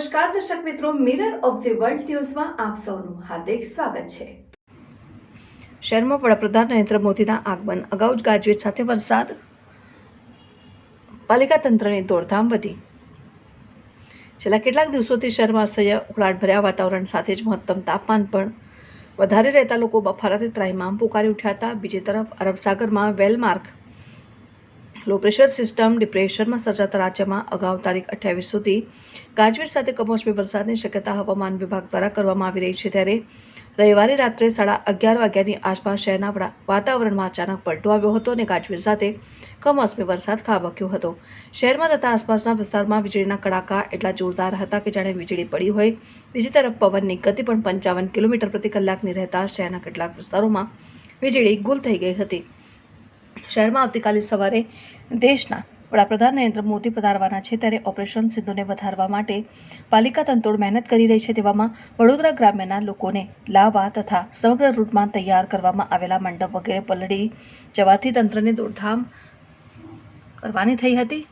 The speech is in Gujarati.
નમસ્કાર, દર્શક મિત્રો મિરર ઓફ ધી વર્લ્ડ ન્યૂઝમાં આપ સૌનું હાર્દિક સ્વાગત છે. શહેરમાં વડાપ્રધાન નરેન્દ્ર મોદીના આગમન, અગાઉ જ ગાજવીજ સાથે વરસાદ. પાલિકા તંત્રની દોડધામ વધી. છેલ્લા કેટલાક દિવસોથી શહેરમાં અસહ્ય, ઉકળાટભર્યા વાતાવરણ સાથે જ મહત્તમ તાપમાન પણ વધારે રહેતા લોકો બફારાથી ત્રાહિમામ પુકારી ઉઠ્યા હતા. બીજી તરફ, અરબ સાગરમાં well marked low pressure system ડિપ્રેશનમાં સર્જાતા રાજ્યમાં અગાઉ તારીખ અઠ્યાવીસ સુધી ગાજવીજ સાથે કમોસમી વરસાદની શક્યતા હવામાન વિભાગ દ્વારા કરવામાં આવી રહી છે ત્યારે રવિવારે રાત્રે સાડા અગિયાર વાગ્યાની આસપાસ શહેરના વાતાવરણમાં અચાનક પલટો આવ્યો હતો અને ગાજવીજ સાથે કમોસમી વરસાદ ખાબક્યો હતો. શહેરમાં તથા આસપાસના વિસ્તારમાં વીજળીના કડાકા એટલા જોરદાર હતા કે જાણે વીજળી પડી હોય. બીજી તરફ પવનની ગતિ પણ પંચાવન કિલોમીટર પ્રતિ કલાકની રહેતા શહેરના કેટલાક વિસ્તારોમાં વીજળી ગુલ થઈ ગઈ હતી. શહેરમાં આવતીકાલે સવારે દેશના વડાપ્રધાન નરેન્દ્ર મોદી પધારવાના છે. ત્યારે ઓપરેશન સિંધુને વધારવા માટે પાલિકા તંતોડ મહેનત કરી રહી છે તેવામાં વડોદરા ગ્રામ્યના લોકોને લાવવા તથા સમગ્ર રૂટમાં તૈયાર કરવામાં આવેલા મંડપ વગેરે પલળી જવાથી તંત્રને દોડધામ કરવાની થઈ હતી.